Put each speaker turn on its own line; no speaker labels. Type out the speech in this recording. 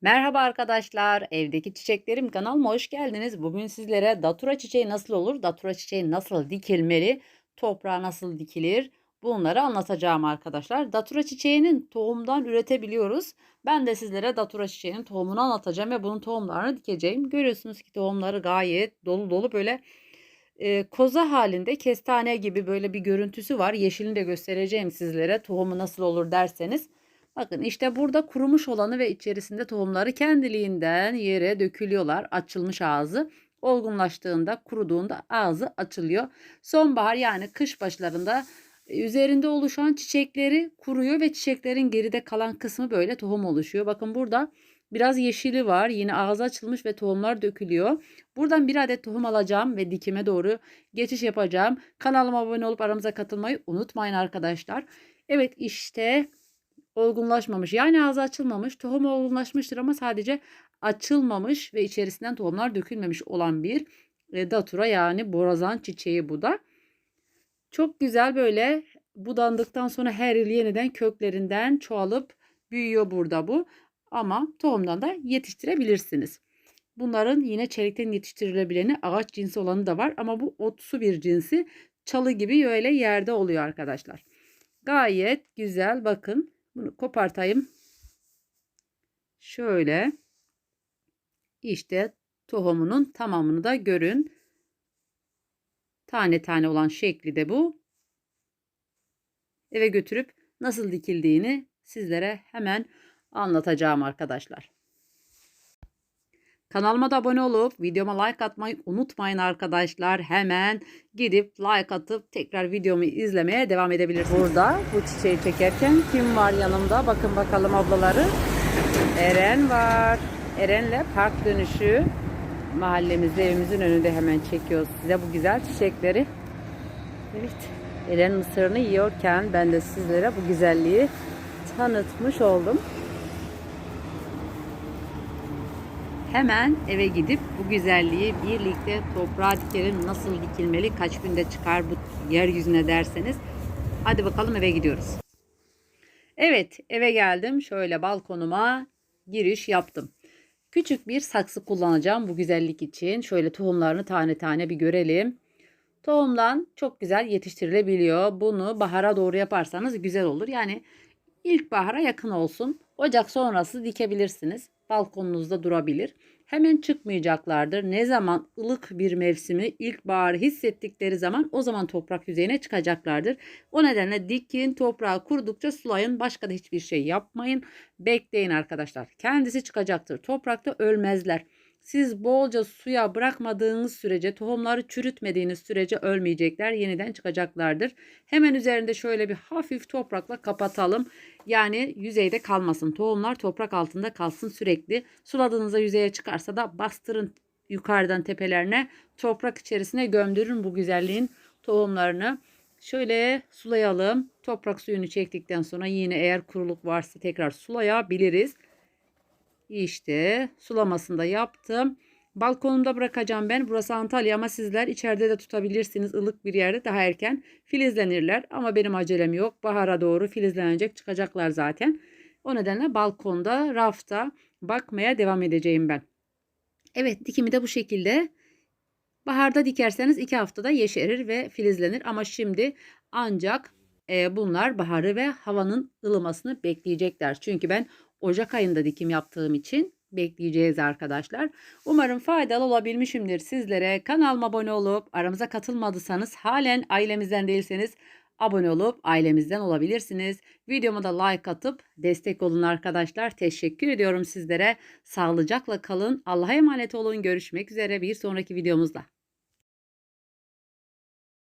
Merhaba arkadaşlar, evdeki çiçeklerim kanalıma hoş geldiniz. Bugün sizlere datura çiçeği nasıl olur, datura çiçeği nasıl dikilmeli, toprağa nasıl dikilir bunları anlatacağım arkadaşlar. Datura çiçeğinin tohumdan üretebiliyoruz. Ben de sizlere datura çiçeğinin tohumunu anlatacağım ve bunun tohumlarını dikeceğim. Görüyorsunuz ki tohumları gayet dolu dolu böyle e, koza halinde kestane gibi böyle bir görüntüsü var. Yeşilini de göstereceğim sizlere tohumu nasıl olur derseniz. Bakın işte burada kurumuş olanı ve içerisinde tohumları kendiliğinden yere dökülüyorlar. Açılmış ağzı. Olgunlaştığında, kuruduğunda ağzı açılıyor. Sonbahar yani kış başlarında e, üzerinde oluşan çiçekleri kuruyor ve çiçeklerin geride kalan kısmı böyle tohum oluşuyor. Bakın burada biraz yeşili var. Yine ağzı açılmış ve tohumlar dökülüyor. Buradan bir adet tohum alacağım ve dikime doğru geçiş yapacağım. Kanalıma abone olup aramıza katılmayı unutmayın arkadaşlar. Evet işte olgunlaşmamış. Yani ağzı açılmamış. Tohum olgunlaşmıştır ama sadece açılmamış ve içerisinden tohumlar dökülmemiş olan bir e, datura yani borazan çiçeği bu da. Çok güzel böyle budandıktan sonra her yıl yeniden köklerinden çoğalıp büyüyor burada bu. Ama tohumdan da yetiştirebilirsiniz. Bunların yine çelikten yetiştirilebileni ağaç cinsi olanı da var ama bu otsu bir cinsi çalı gibi öyle yerde oluyor arkadaşlar. Gayet güzel bakın bunu kopartayım. Şöyle. İşte tohumunun tamamını da görün. Tane tane olan şekli de bu. Eve götürüp nasıl dikildiğini sizlere hemen anlatacağım arkadaşlar. Kanalıma da abone olup videoma like atmayı unutmayın arkadaşlar. Hemen gidip like atıp tekrar videomu izlemeye devam edebilirsiniz. Burada bu çiçeği çekerken kim var yanımda? Bakın bakalım ablaları. Eren var. Eren'le park dönüşü mahallemizde evimizin önünde hemen çekiyoruz size bu güzel çiçekleri. Evet. Eren mısırını yiyorken ben de sizlere bu güzelliği tanıtmış oldum. Hemen eve gidip bu güzelliği birlikte toprağa dikelim. Nasıl dikilmeli, kaç günde çıkar bu yeryüzüne derseniz. Hadi bakalım eve gidiyoruz. Evet eve geldim. Şöyle balkonuma giriş yaptım. Küçük bir saksı kullanacağım bu güzellik için. Şöyle tohumlarını tane tane bir görelim. Tohumdan çok güzel yetiştirilebiliyor. Bunu bahara doğru yaparsanız güzel olur. Yani ilkbahara yakın olsun. Ocak sonrası dikebilirsiniz balkonunuzda durabilir. Hemen çıkmayacaklardır. Ne zaman ılık bir mevsimi ilkbaharı hissettikleri zaman o zaman toprak yüzeyine çıkacaklardır. O nedenle dikin toprağı kurudukça sulayın. Başka da hiçbir şey yapmayın. Bekleyin arkadaşlar. Kendisi çıkacaktır. Toprakta ölmezler. Siz bolca suya bırakmadığınız sürece, tohumları çürütmediğiniz sürece ölmeyecekler. Yeniden çıkacaklardır. Hemen üzerinde şöyle bir hafif toprakla kapatalım. Yani yüzeyde kalmasın. Tohumlar toprak altında kalsın sürekli. Suladığınızda yüzeye çıkarsa da bastırın yukarıdan tepelerine. Toprak içerisine gömdürün bu güzelliğin tohumlarını. Şöyle sulayalım. Toprak suyunu çektikten sonra yine eğer kuruluk varsa tekrar sulayabiliriz. İşte sulamasını da yaptım. Balkonumda bırakacağım ben. Burası Antalya ama sizler içeride de tutabilirsiniz. ılık bir yerde daha erken filizlenirler. Ama benim acelem yok. Bahara doğru filizlenecek çıkacaklar zaten. O nedenle balkonda, rafta bakmaya devam edeceğim ben. Evet dikimi de bu şekilde. Baharda dikerseniz iki haftada yeşerir ve filizlenir. Ama şimdi ancak e, bunlar baharı ve havanın ılımasını bekleyecekler. Çünkü ben Ocak ayında dikim yaptığım için bekleyeceğiz arkadaşlar. Umarım faydalı olabilmişimdir sizlere. Kanalıma abone olup aramıza katılmadıysanız halen ailemizden değilseniz abone olup ailemizden olabilirsiniz. Videoma da like atıp destek olun arkadaşlar. Teşekkür ediyorum sizlere. Sağlıcakla kalın. Allah'a emanet olun. Görüşmek üzere bir sonraki videomuzda.